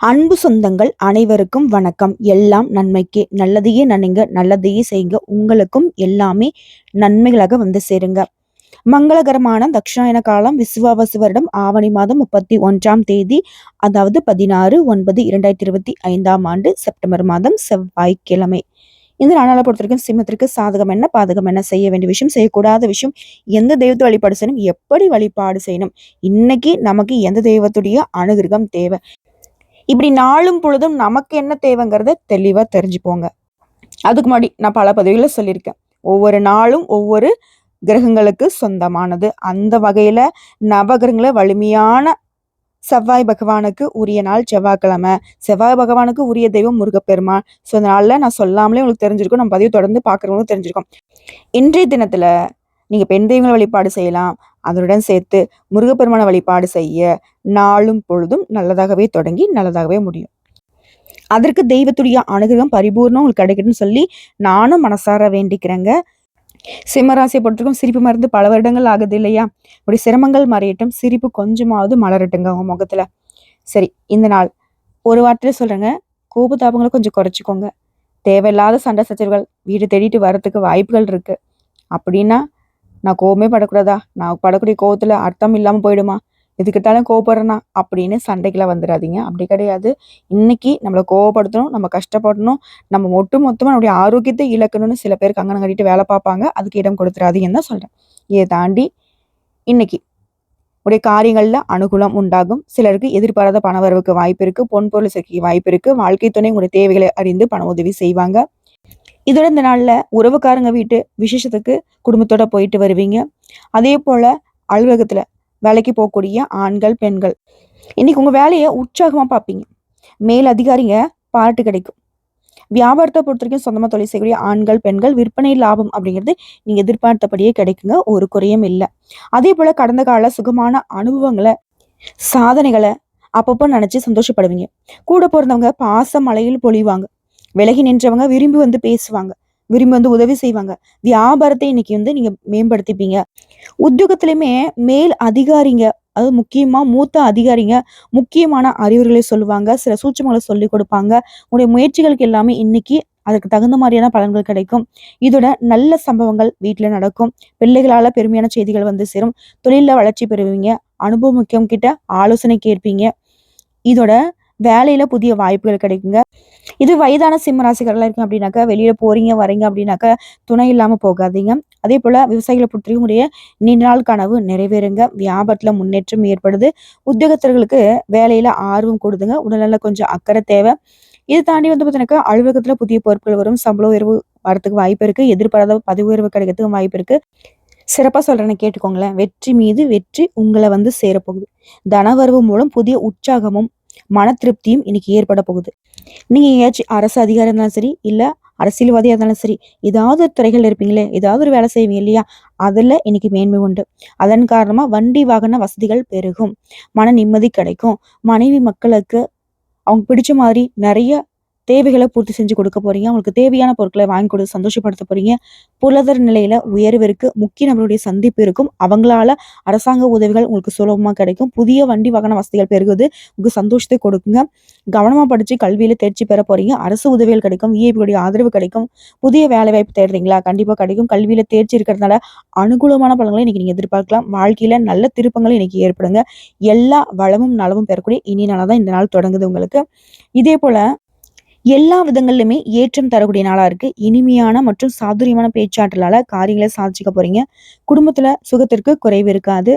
அன்பு சொந்தங்கள் அனைவருக்கும் வணக்கம். எல்லாம் நன்மைக்கே. நல்லதையே நினைங்க நல்லதையே செய்யுங்க. உங்களுக்கும் எல்லாமே நன்மைகளாக வந்து சேருங்க. மங்களகரமான தக்ஷாயன காலம் விசுவாவசு வருடம் ஆவணி மாதம் முப்பத்தி ஒன்றாம் தேதி அதாவது பதினாறு ஒன்பது இரண்டாயிரத்தி இருபத்தி ஐந்தாம் ஆண்டு செப்டம்பர் மாதம் செவ்வாய்க்கிழமை. இந்த நாளால் பொறுத்த வரைக்கும் சிம்மத்திற்கு சாதகம் என்ன பாதகம் என்ன செய்ய வேண்டிய விஷயம் செய்யக்கூடாத விஷயம் எந்த தெய்வத்தை வழிபாடு செய்யணும் எப்படி வழிபாடு செய்யணும் இன்னைக்கு நமக்கு எந்த தெய்வத்துடைய அனுகிரகம் தேவை? இப்படி நாளும் பொழுதும் நமக்கு என்ன தேவைங்கிறத தெளிவாக தெரிஞ்சுப்போங்க அதுக்கு முன்னாடி நான் பல பதவிகளை சொல்லியிருக்கேன். ஒவ்வொரு நாளும் ஒவ்வொரு கிரகங்களுக்கு சொந்தமானது. அந்த வகையில நவகிரகங்களை வலிமையான செவ்வாய் பகவானுக்கு உரிய நாள் செவ்வாய்க்கிழமை. செவ்வாய் பகவானுக்கு உரிய தெய்வம் முருகப்பெருமான். ஸோ அதனால நான் சொல்லாமலே உங்களுக்கு தெரிஞ்சிருக்கும். நம்ம பதிவு தொடர்ந்து பார்க்குறவங்களும் தெரிஞ்சிருக்கோம். இன்றைய தினத்துல நீங்கள் பெண் தெய்வங்களை வழிபாடு செய்யலாம். அதனுடன் சேர்த்து முருகப்பெருமான வழிபாடு செய்ய நாளும் பொழுதும் நல்லதாகவே தொடங்கி நல்லதாகவே முடியும். அதற்கு தெய்வத்துடைய அனுகிரகம் பரிபூர்ணம் உங்களுக்கு கிடைக்கணும்னு சொல்லி நானும் மனசார வேண்டிக்கிறேங்க. சிம்மராசியை பொறுத்திருக்கும் சிரிப்பு மருந்து பல வருடங்கள் ஆகுது இல்லையா? இப்படி சிரமங்கள் மறையட்டும் சிரிப்பு கொஞ்சமாவது மலரட்டுங்க உங்க முகத்துல. சரி இந்த நாள் ஒரு வார்த்தையில சொல்றேங்க. கோபதாபங்களை கொஞ்சம் குறைச்சிக்கோங்க. தேவையில்லாத சண்டை சச்சரவுகள் வீடு தேடிட்டு வரத்துக்கு வாய்ப்புகள் இருக்கு. அப்படின்னா நான் கோவமே படக்கூடாதா? நான் படக்கூடிய கோவத்தில் அர்த்தம் இல்லாமல் போயிடுமா? எதுக்கிட்டாலும் கோவப்படுறேனா? அப்படின்னு சண்டைக்கெல்லாம் வந்துடாதீங்க. அப்படி கிடையாது. இன்னைக்கு நம்மளை கோவப்படுத்தணும் நம்ம கஷ்டப்படணும் நம்ம ஒட்டு மொத்தமாக நம்முடைய ஆரோக்கியத்தை இழக்கணும்னு சில பேர் கங்கணம் கட்டிட்டு வேலை பார்ப்பாங்க. அதுக்கு இடம் கொடுத்துடாதீங்கன்னு தான் சொல்கிறேன் இதை தாண்டி இன்னைக்கு உடைய காரியங்களில் அனுகூலம் உண்டாகும். சிலருக்கு எதிர்பாராத பண வரவுக்கு வாய்ப்பு இருக்குது பொன் பொருள் சேர்க்கைக்கு வாய்ப்பு இருக்குது வாழ்க்கை துணை உங்களுடைய தேவைகளை அறிந்து பண உதவி செய்வாங்க. இதோட இந்த நாளில் உறவுக்காரங்க வீட்டு விசேஷத்துக்கு குடும்பத்தோட போயிட்டு வருவீங்க. அதே போல அலுவலகத்துல வேலைக்கு போகக்கூடிய ஆண்கள் பெண்கள். இன்னைக்கு உங்க வேலையை உற்சாகமா பார்ப்பீங்க. மேல் அதிகாரிங்க பாராட்டு கிடைக்கும். வியாபாரத்தை பொறுத்த வரைக்கும் சொந்தமாக தொழில் செய்யக்கூடிய ஆண்கள் பெண்கள் விற்பனை லாபம் அப்படிங்கிறது நீங்க எதிர்பார்த்தபடியே கிடைக்குங்க. ஒரு குறையும் இல்லை. அதே போல கடந்த கால சுகமான அனுபவங்களை சாதனைகளை அப்பப்போ நினைச்சு சந்தோஷப்படுவீங்க. கூட பிறந்தவங்க பாச மலையில் பொழிவாங்க. விலகி நின்றவங்க விரும்பி வந்து பேசுவாங்க. விரும்பி வந்து உதவி செய்வாங்க. வியாபாரத்தை இன்னைக்கு வந்து நீங்க மேம்படுத்திப்பீங்க. உத்தியோகத்திலையுமே மேல் அதிகாரிங்க அது முக்கியமா மூத்த அதிகாரிங்க முக்கியமான அறிவுரைகளை சொல்லுவாங்க சில சூட்சமங்களை சொல்லி கொடுப்பாங்க. உங்களுடைய முயற்சிகளுக்கு எல்லாமே இன்னைக்கு அதுக்கு தகுந்த மாதிரியான பலன்கள் கிடைக்கும். இதோட நல்ல சம்பவங்கள் வீட்டில் நடக்கும். பிள்ளைகளால பெருமையான செய்திகள் வந்து சேரும். தொழிலில் வளர்ச்சி பெறுவீங்க. அனுபவம் முக்கியம் கிட்ட ஆலோசனை கேட்பீங்க. இதோட வேலையில புதிய வாய்ப்புகள் கிடைக்குங்க. இது வயதான சிம்ம ராசிகர்களாக இருக்கும் அப்படின்னாக்கா வெளியில போறீங்க வரீங்க அப்படின்னாக்கா துணை இல்லாம போகாதீங்க. அதே போல விவசாயிகளை பொறுத்தவரைக்கும் உடைய நீண்ட நாள் கனவு நிறைவேறுங்க. வியாபாரத்துல முன்னேற்றம் ஏற்படுது. உத்தியோகத்தர்களுக்கு வேலையில ஆர்வம் கொடுதுங்க. உடல்நல கொஞ்சம் அக்கறை தேவை. இதை தாண்டி வந்து பார்த்தீங்கன்னாக்கா அலுவலகத்துல புதிய பொருட்கள் வரும். சம்பள உயர்வு வரத்துக்கு வாய்ப்பு இருக்கு. எதிர்பாராத பதவி உயர்வு கிடைக்கிறதுக்கு வாய்ப்பு இருக்கு. சிறப்பா சொல்றேன்னு கேட்டுக்கோங்களேன். வெற்றி மீது வெற்றி உங்களை வந்து சேரப்போகுது. தனவரவு மூலம் புதிய உற்சாகமும் மன திருப்தியும் இன்னைக்கு ஏற்பட போகுது. நீங்க எங்கேயாச்சும் அரசு அதிகாரி இருந்தாலும் சரி இல்ல அரசியல்வாதியாக இருந்தாலும் சரி ஏதாவது ஒரு துறைகள் இருப்பீங்களே ஏதாவது ஒரு வேலை செய்வீங்க இல்லையா அதில் இன்னைக்கு மேன்மை உண்டு. அதன் காரணமாக வண்டி வாகன வசதிகள் பெருகும். மன நிம்மதி கிடைக்கும். மனைவி மக்களுக்கு அவங்க பிடிச்ச மாதிரி நிறைய தேவைகளை பூர்த்தி செஞ்சு கொடுக்க போறீங்க. அவங்களுக்கு தேவையான பொருட்களை வாங்கி கொடுத்து சந்தோஷப்படுத்த போறீங்க. பொருளாதார நிலையில உயர்வு இருக்கு முக்கிய நபருடைய சந்திப்பு இருக்கும். அவங்களால அரசாங்க உதவிகள் உங்களுக்கு சுலபமா கிடைக்கும். புதிய வண்டி வாகன வசதிகள் பெருகுது உங்களுக்கு சந்தோஷத்தை கொடுக்குங்க. கவனமா படிச்சு கல்வியில தேர்ச்சி பெற போறீங்க. அரசு உதவிகள் கிடைக்கும். விஐபியுடைய ஆதரவு கிடைக்கும். புதிய வேலை வாய்ப்பு தேடுறீங்களா? கண்டிப்பா கிடைக்கும். கல்வியில தேர்ச்சி இருக்கிறதுனால அனுகூலமான பலன்களை இன்னைக்கு நீங்க எதிர்பார்க்கலாம். வாழ்க்கையில நல்ல திருப்பங்கள் இன்னைக்கு ஏற்படுங்க. எல்லா வளமும் நலமும் பெறக்கூடிய இனி நாளாக தான் இந்த நாள் தொடங்குது உங்களுக்கு. இதே போல எல்லா விதங்கள்லையுமே ஏற்றம் தரக்கூடிய நாளாக இருக்கு. இனிமையான மற்றும் சாதுரியமான பேச்சாற்றலால காரியங்களை சாதிச்சுக்க போறீங்க. குடும்பத்தில் சுகத்திற்கு குறைவு இருக்காது.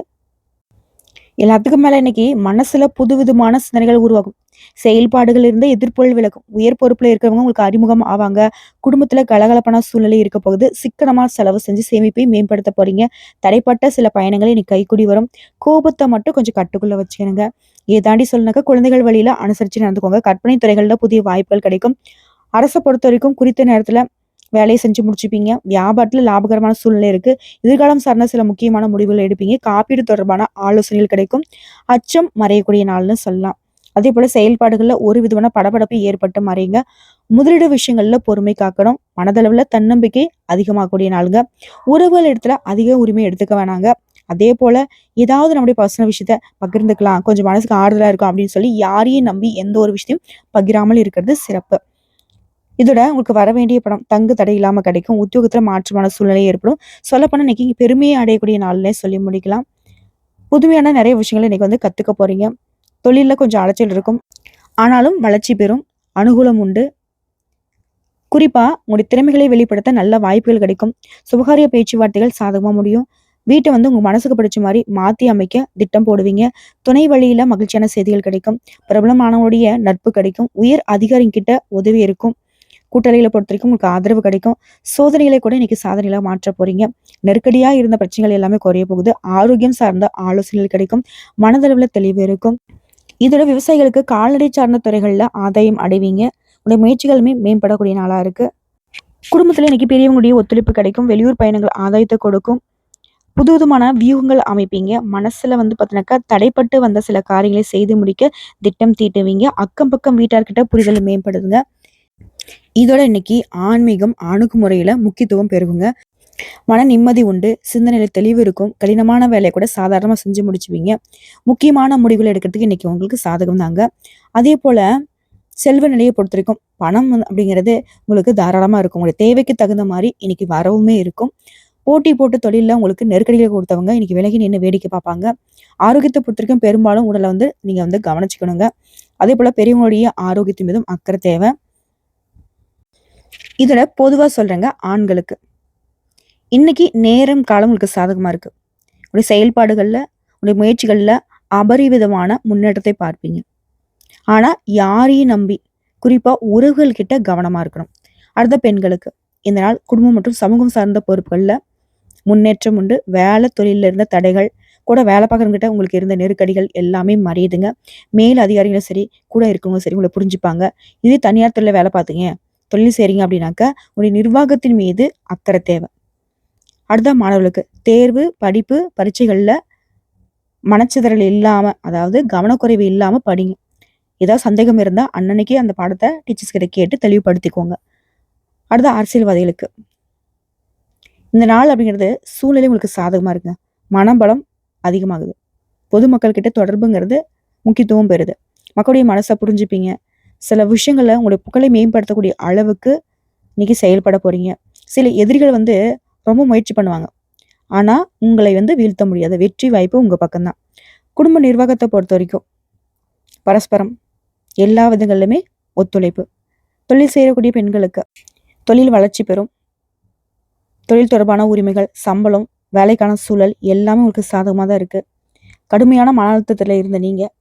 எல்லாத்துக்கும் மேல இன்னைக்கு மனசுல புதுவிதமான சிந்தனைகள் உருவாகும். செயல்பாடுகள் இருந்த எதிர்ப்பொருள் விளக்கும் உயர் பொறுப்புல இருக்கிறவங்க உங்களுக்கு அறிமுகம் ஆவாங்க. குடும்பத்துல கலகலப்பான சூழ்நிலை இருக்க போகுது. சிக்கனமா செலவு செஞ்சு சேமிப்பை மேம்படுத்த போறீங்க. தடைப்பட்ட சில பயணங்களை இன்னைக்கு கைக்குடி வரும். கோபத்தை மட்டும் கொஞ்சம் கட்டுக்குள்ள வச்சுக்கணுங்க. இதை தாண்டி சொல்லுனாக்கா குழந்தைகள் வழியில அனுசரிச்சு நடந்துக்கோங்க. கற்பனை துறைகள்ல புதிய வாய்ப்புகள் கிடைக்கும். அரசை பொறுத்த வரைக்கும் குறித்த நேரத்துல வேலையை செஞ்சு முடிச்சுப்பீங்க. வியாபாரத்தில் லாபகரமான சூழ்நிலை இருக்கு. எதிர்காலம் சார்ந்த சில முக்கியமான முடிவுகள் எடுப்பீங்க. காப்பீடு தொடர்பான ஆலோசனைகள் கிடைக்கும். அச்சம் மறையக்கூடிய நாள்னு சொல்லலாம். அதே போல செயல்பாடுகளில் ஒரு விதமான படபடப்பு ஏற்பட்டு மறையுங்க. முதலீடு விஷயங்களில் பொறுமை காக்கணும். மனதளவில் தன்னம்பிக்கை அதிகமாகக்கூடிய நாளுங்க. உறவுகள் இடத்துல அதிக உரிமை எடுத்துக்க வேணாங்க. அதே போல ஏதாவது நம்முடைய பர்சனல் விஷயத்த பகிர்ந்துக்கலாம். கொஞ்சம் மனசுக்கு ஆறுதலாக இருக்கும் அப்படின்னு சொல்லி யாரையும் நம்பி எந்த ஒரு விஷயத்தையும் பகிராமல் இருக்கிறது சிறப்பு. இதோட உங்களுக்கு வர வேண்டிய பணம் தங்கு தடை இல்லாம கிடைக்கும். உத்தியோகத்துல மாற்றமான சூழ்நிலை ஏற்படும். சொல்லப்போனா இன்னைக்கு பெருமையை அடையக்கூடிய நாள்னே சொல்லி முடிக்கலாம். புதுமையான நிறைய விஷயங்களை இன்னைக்கு வந்து கத்துக்க போறீங்க. தொழிலில் கொஞ்சம் அலைச்சல் இருக்கும். ஆனாலும் வளர்ச்சி பெறும். அனுகூலம் உண்டு. குறிப்பா உங்களுடைய திறமைகளை வெளிப்படுத்த நல்ல வாய்ப்புகள் கிடைக்கும். சுபகாரிய பேச்சுவார்த்தைகள் சாதகமாக முடியும். வீட்டை வந்து உங்க மனசுக்கு பிடிச்ச மாதிரி மாத்தி அமைக்க திட்டம் போடுவீங்க. துணை வழியில மகிழ்ச்சியான செய்திகள் கிடைக்கும். பிரபலமானவருடைய நட்பு கிடைக்கும். உயர் அதிகாரிங்கிட்ட உதவி இருக்கும். கூட்டணிகளை பொறுத்த வரைக்கும் உங்களுக்கு ஆதரவு கிடைக்கும். சோதனைகளை கூட இன்னைக்கு சாதனைகளாக மாற்ற போறீங்க. நெருக்கடியாக இருந்த பிரச்சனைகள் எல்லாமே குறைய போகுது. ஆரோக்கியம் சார்ந்த ஆலோசனைகள் கிடைக்கும். மனதளவில் தெளிவு இருக்கும். இதோட விவசாயிகளுக்கு கால்நடை சார்ந்த துறைகளில் ஆதாயம் அடைவீங்க. உடைய முயற்சிகளுமே மேம்படக்கூடிய நாளாக இருக்கு. குடும்பத்தில் இன்னைக்கு பெரியவங்களுடைய ஒத்துழைப்பு கிடைக்கும். வெளியூர் பயணங்கள் ஆதாயத்தை கொடுக்கும். புது விதமான வியூகங்கள் அமைப்பீங்க. மனசுல வந்து பார்த்தீங்கன்னாக்கா தடைப்பட்டு வந்த சில காரியங்களை செய்து முடிக்க திட்டம் தீட்டுவீங்க. அக்கம் பக்கம் வீட்டார்கிட்ட புரிதல் மேம்படுதுங்க. இதோட இன்னைக்கு ஆன்மீகம் அணுகுமுறையில முக்கியத்துவம் பெருகுங்க. மன நிம்மதி உண்டு சிந்தனையில தெளிவு இருக்கும் கடினமான வேலையை கூட சாதாரணமா செஞ்சு முடிச்சுவீங்க முக்கியமான முடிவுகள் எடுக்கிறதுக்கு இன்னைக்கு உங்களுக்கு சாதகம் தாங்க. அதே போல செல்வ நிலையை பொறுத்த வரைக்கும் பணம் அப்படிங்கிறது உங்களுக்கு தாராளமா இருக்கும். உங்களுடைய தேவைக்கு தகுந்த மாதிரி இன்னைக்கு வரவுமே இருக்கும். போட்டி போட்டு தொழிலில் உங்களுக்கு நெருக்கடிகளை கொடுத்தவங்க இன்னைக்கு விலகி நின்று வேடிக்கை பார்ப்பாங்க. ஆரோக்கியத்தை பொறுத்த வரைக்கும் பெரும்பாலும் உடலை வந்து நீங்க வந்து கவனிச்சுக்கணுங்க. அதே போல பெரியவங்களுடைய ஆரோக்கியத்தின் மீதும் அக்கறை தேவை. இதில் பொதுவா சொல்றேங்க ஆண்களுக்கு. இன்னைக்கு நேரம் காலம் உங்களுக்கு சாதகமா இருக்கு. உடைய செயல்பாடுகளில் உடைய முயற்சிகள்ல அபரிவிதமான முன்னேற்றத்தை பார்ப்பீங்க. ஆனா யாரையும் நம்பி குறிப்பா உறவுகள் கிட்ட கவனமா இருக்கணும். அடுத்த பெண்களுக்கு இந்த நாள் குடும்பம் மற்றும் சமூகம் சார்ந்த பொறுப்புகளில் முன்னேற்றம் உண்டு. வேலை தொழில இருந்த தடைகள் கூட வேலை பார்க்குறவங்கிட்ட உங்களுக்கு இருந்த நெருக்கடிகள் எல்லாமே மறையுதுங்க. மேல் அதிகாரிகளும் சரி கூட இருக்கவங்க சரி உங்களை புரிஞ்சுப்பாங்க. இதே தனியார் துறையில் வேலை பார்த்தீங்க தொழில் செய்கிறீங்க அப்படின்னாக்க உங்களுடைய நிர்வாகத்தின் மீது அக்கறை தேவை. அடுத்த மாணவர்களுக்கு தேர்வு படிப்பு பரீட்சைகளில் மனச்சிதறல் இல்லாமல் அதாவது கவனக்குறைவு இல்லாமல் படிங்க. ஏதாவது சந்தேகம் இருந்தால் அன்னன்னைக்கே அந்த பாடத்தை டீச்சர்ஸ் கிட்ட கேட்டு தெளிவுபடுத்திக்கோங்க. அடுத்த அரசியல்வாதிகளுக்கு. இந்த நாள் அப்படிங்கிறது சூழ்நிலை உங்களுக்கு சாதகமாக இருக்குங்க. மனபலம் அதிகமாகுது. பொதுமக்கள் கிட்ட தொடர்புங்கிறது முக்கியத்துவம் பெறுது. மக்களுடைய மனசை புரிஞ்சுப்பீங்க. சில விஷயங்களை உங்களுடைய புகழை மேம்படுத்தக்கூடிய அளவுக்கு இன்னைக்கு செயல்பட போறீங்க. சில எதிரிகள் வந்து ரொம்ப முயற்சி பண்ணுவாங்க. ஆனால் உங்களை வந்து வீழ்த்த முடியாத. வெற்றி வாய்ப்பு உங்கள் பக்கம்தான். குடும்ப நிர்வாகத்தை பொறுத்த வரைக்கும் பரஸ்பரம் எல்லா விதங்களிலுமே ஒத்துழைப்பு. தொழில் செய்யக்கூடிய பெண்களுக்கு தொழில் வளர்ச்சி பெறும். தொழில் தொடர்பான உரிமைகள் சம்பளம் வேலைக்கான சூழல் எல்லாமே உங்களுக்கு சாதகமாக தான் இருக்குது கடுமையான மன அழுத்தத்தில் இருந்த நீங்கள்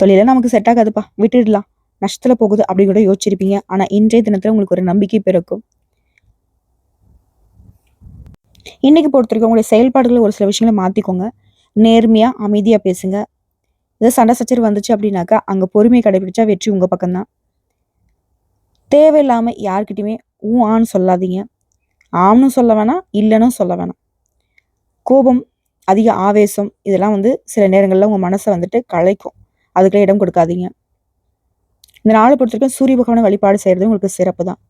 தொழிலை நமக்கு செட் ஆகாதுப்பா. விட்டுடலாம். நஷ்டத்தில் போகுது அப்படி கூட யோசிச்சிருப்பீங்க. ஆனால் இன்றைய தினத்தில் உங்களுக்கு ஒரு நம்பிக்கை பிறக்கும். இன்னைக்கு பொறுத்த வரைக்கும் உங்களுடைய செயல்பாடுகளை ஒரு சில விஷயங்களை மாற்றிக்கோங்க நேர்மையாக அமைதியாக பேசுங்க. ஏதோ சண்டை சச்சர் வந்துச்சு அப்படின்னாக்கா அங்கே பொறுமை கடைபிடிச்சா வெற்றி உங்கள் பக்கம்தான். தேவையில்லாமல் யார்கிட்டையுமே ஊ ஆன்னு சொல்லாதீங்க. ஆம்னு சொல்ல வேணாம் இல்லைன்னு சொல்ல வேணாம். கோபம் அதிக ஆவேசம் இதெல்லாம் வந்து சில நேரங்களில் உங்கள் மனசை வந்துட்டு கலைக்கும். அதுக்கெல்லாம் இடம் கொடுக்காதீங்க. இந்த நாளை பொறுத்த வரைக்கும் சூரிய பகவானை வழிபாடு செய்கிறது உங்களுக்கு சிறப்பு தான்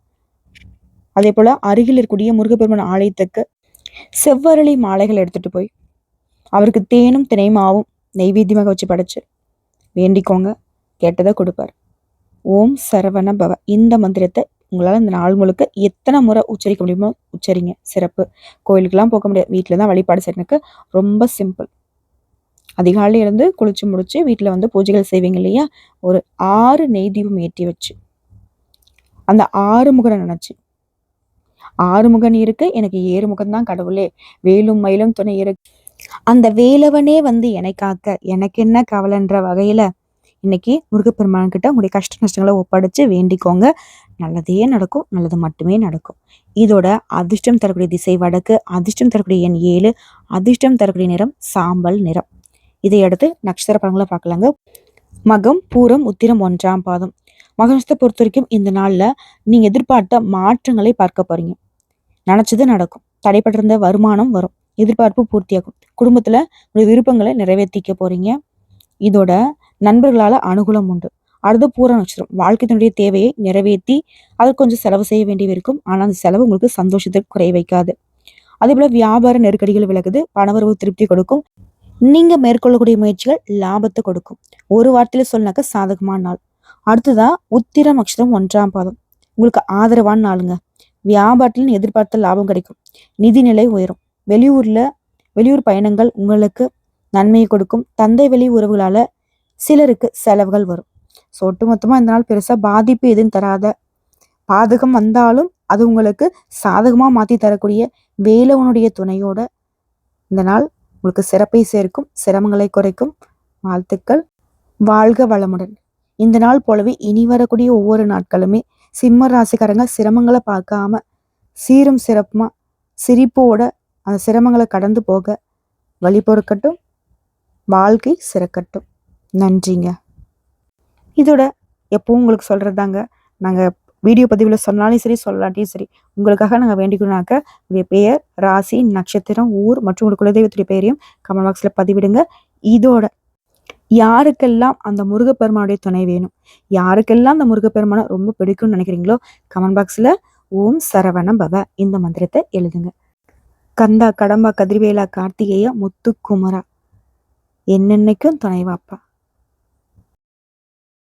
அதே போல் அருகில் இருக்கக்கூடிய முருகப்பெருமான் ஆலயத்துக்கு செவ்வரளி மாலைகள் எடுத்துகிட்டு போய் அவருக்கு தேனும் தினைமாவும் நெய்வேத்தியமாக வச்சு படைச்சு வேண்டிக்கோங்க. கேட்டதை கொடுப்பார். ஓம் சரவண பவ. இந்த மந்திரத்தை உங்களால் இந்த நாள் முழுக்க எத்தனை முறை உச்சரிக்க முடியுமோ உச்சரிங்க. சிறப்பு. கோயிலுக்கெல்லாம் போக முடியாது. வீட்டில் தான் வழிபாடு செய்யறதுக்கு ரொம்ப சிம்பிள் அதிகாலையில இருந்து குளிச்சு முடிச்சு வீட்டில் வந்து பூஜைகள் செய்வீங்க இல்லையா? ஒரு ஆறு நெய் தீபம் ஏற்றி வச்சு. அந்த ஆறு முகனை நினைச்சு. ஆறுமுகன் இருக்கு எனக்கு ஏறு முகம் தான் கடவுளே. வேலும் மயிலும் துணை இருக்கு அந்த வேலவனே வந்து என்னை காக்க. எனக்கு என்ன கவலைன்ற வகையில இன்னைக்கு முருகப்பெருமான் கிட்ட உங்களுடைய கஷ்ட நஷ்டங்களை ஒப்படைச்சு வேண்டிக்கோங்க. நல்லதே நடக்கும் நல்லது மட்டுமே நடக்கும். இதோட அதிர்ஷ்டம் தரக்கூடிய திசை வடக்கு அதிர்ஷ்டம் தரக்கூடிய எண் ஏழு அதிர்ஷ்டம் தரக்கூடிய நிறம் சாம்பல் நிறம். இதை அடுத்து நட்சத்திர படங்களை பார்க்கலாங்க. மகம் பூரம் உத்திரம் ஒன்றாம் பாதம். மகனத்தை பொறுத்த வரைக்கும் இந்த நாள்ல நீங்க எதிர்பார்த்த மாற்றங்களை பார்க்க போறீங்க. நினைச்சது நடக்கும். தடைப்பட்டிருந்த வருமானம் வரும். எதிர்பார்ப்பு பூர்த்தியாகும். குடும்பத்துல உங்களுடைய விருப்பங்களை நிறைவேற்றிக்க போறீங்க. இதோட நண்பர்களால அனுகூலம் உண்டு. அடுத்து பூர நட்சத்திரம். வாழ்க்கையினுடைய தேவையை நிறைவேற்றி அது கொஞ்சம் செலவு செய்ய வேண்டியது இருக்கும் ஆனால் அந்த செலவு உங்களுக்கு சந்தோஷத்தை குறைய வைக்காது. அதே போல வியாபார நெருக்கடிகள் விலகுது. பணவரவு திருப்தி கொடுக்கும். நீங்க மேற்கொள்ளக்கூடிய முயற்சிகள் லாபத்தை கொடுக்கும். ஒரு வார்த்தையில சொன்னாக்க சாதகமான நாள். அடுத்ததா உத்திரம் அக்ஷரம் ஒன்றாம் பாதம். உங்களுக்கு ஆதரவான நாளுங்க. வியாபாரத்தில் எதிர்பார்த்த லாபம் கிடைக்கும். நிதிநிலை உயரும். வெளியூர்ல வெளியூர் பயணங்கள் உங்களுக்கு நன்மையை கொடுக்கும். தந்தை வெளி உறவுகளால சிலருக்கு செலவுகள் வரும். ஸோ ஒட்டுமொத்தமா இந்த நாள் பெருசா பாதிப்பு எதுவும் தராத பாதகம் வந்தாலும் அது உங்களுக்கு சாதகமா மாத்தி தரக்கூடிய வேலவனுடைய துணையோட இந்த நாள் உங்களுக்கு சிறப்பை சேர்க்கும் சிரமங்களை குறைக்கும். வாழ்த்துக்கள். வாழ்க வளமுடன். இந்த நாள் போலவே இனி வரக்கூடிய ஒவ்வொரு நாட்களுமே சிம்ம ராசிக்காரங்க சிரமங்களை பார்க்காம சீரும் சிறப்புமா சிரிப்போட அந்த சிரமங்களை கடந்து போக வழி பொறுக்கட்டும் வாழ்க்கை சிறக்கட்டும். நன்றிங்க. இதோட எப்பவும் உங்களுக்கு சொல்கிறதாங்க நாங்கள் வீடியோ பதிவில் சொன்னாலும் சரி சொல்லாட்டியும் சரி. உங்களுக்காக நாங்கள் வேண்டிக்கணும்னாக்க உங்களுடைய பெயர் ராசி நட்சத்திரம் ஊர் மற்றும் உங்கள் குலதெய்வத்துடைய பெயரையும் கமெண்ட் பாக்ஸில் பதிவிடுங்க. இதோட யாருக்கெல்லாம் அந்த முருகப்பெருமானுடைய துணை வேணும்? யாருக்கெல்லாம் அந்த முருகப்பெருமானை ரொம்ப பிடிக்கும்னு நினைக்கிறீங்களோ கமெண்ட் பாக்ஸில் ஓம் சரவண பவ இந்த மந்திரத்தை எழுதுங்க. கந்தா கடம்பா கதிர்வேலா கார்த்திகேயா முத்துக்குமரா. என்னென்னைக்கும் துணைவாப்பா